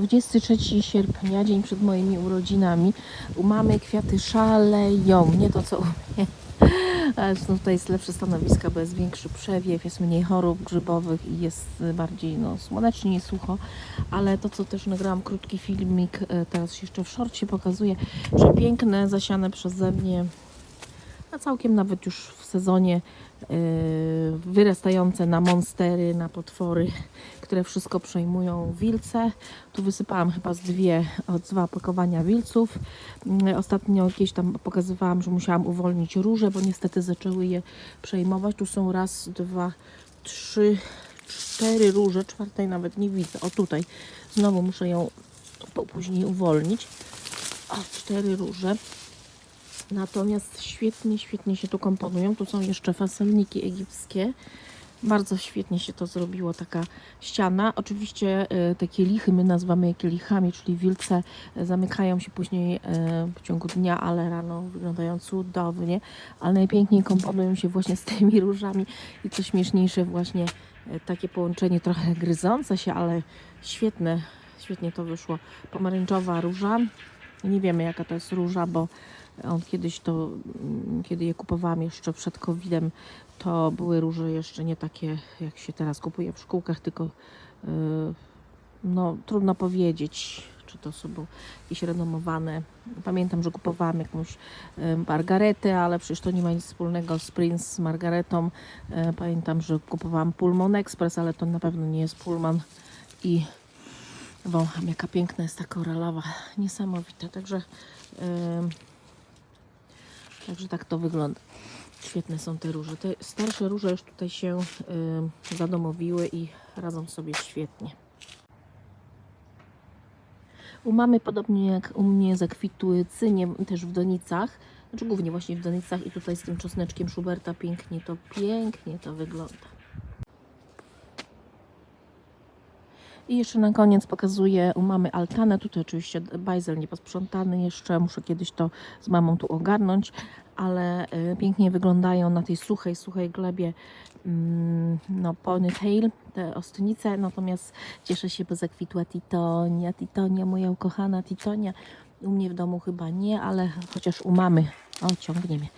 23 sierpnia, dzień przed moimi urodzinami. U mamy kwiaty szaleją, nie to co u mnie. Zresztą tutaj jest lepsze stanowiska, bo jest większy przewiew, jest mniej chorób grzybowych i jest bardziej no, słonecznie i sucho. Ale to, co też nagrałam krótki filmik, e, teraz jeszcze w szorcie pokazuję, przepiękne, zasiane przeze mnie, a całkiem nawet już w sezonie e, wyrastające na monstery, na potwory, które wszystko przejmują wilce. Tu wysypałam chyba z dwie, od dwa opakowania wilców. Mm, Ostatnio jakieś tam pokazywałam, że musiałam uwolnić róże, bo niestety zaczęły je przejmować. Tu są raz, dwa, trzy, cztery róże, czwartej nawet nie widzę. O tutaj, znowu muszę ją później uwolnić. O, cztery róże. Natomiast świetnie, świetnie się tu komponują. Tu są jeszcze faselniki egipskie. Bardzo świetnie się to zrobiło, taka ściana. Oczywiście te kielichy my nazywamy je kielichami, czyli wilce e, zamykają się później e, w ciągu dnia, ale rano wyglądają cudownie. Ale najpiękniej komponują się właśnie z tymi różami i co śmieszniejsze właśnie e, takie połączenie trochę gryzące się, ale świetne, świetnie to wyszło. Pomarańczowa róża. Nie wiemy jaka to jest róża, bo on kiedyś to, mm, kiedy je kupowałam jeszcze przed COVID-em, to były róże jeszcze nie takie, jak się teraz kupuje w szkółkach, tylko yy, no trudno powiedzieć, czy to są jakieś renomowane. Pamiętam, że kupowałam jakąś yy, margaretę, ale przecież to nie ma nic wspólnego z Prince z margaretą. Yy, Pamiętam, że kupowałam Pullman Express, ale to na pewno nie jest Pullman i wącham, jaka piękna jest ta koralowa, niesamowita, także yy, Także tak to wygląda. Świetne są te róże. Te starsze róże już tutaj się y, zadomowiły i radzą sobie świetnie. U mamy, podobnie jak u mnie, zakwitły cynie też w donicach. Znaczy głównie właśnie w donicach i tutaj z tym czosneczkiem Schuberta pięknie to, pięknie to wygląda. I jeszcze na koniec pokazuję u mamy altanę. Tutaj oczywiście bajzel nieposprzątany jeszcze. Muszę kiedyś to z mamą tu ogarnąć, ale y, pięknie wyglądają na tej suchej, suchej glebie mm, no, ponytail, te ostnice. Natomiast cieszę się, bo zakwitła titonia. Titonia, moja ukochana titonia. U mnie w domu chyba nie, ale chociaż u mamy. O, ciągnie mnie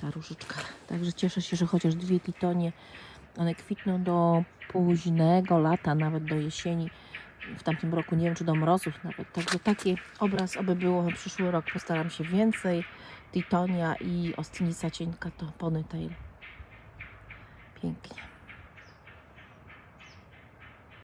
ta różyczka. Także cieszę się, że chociaż dwie titonie one kwitną do późnego lata, nawet do jesieni. W tamtym roku nie wiem, czy do mrozów nawet. Także taki obraz, aby było na przyszły rok. Postaram się więcej. Titonia i ostnica cienka to ponytail. Pięknie.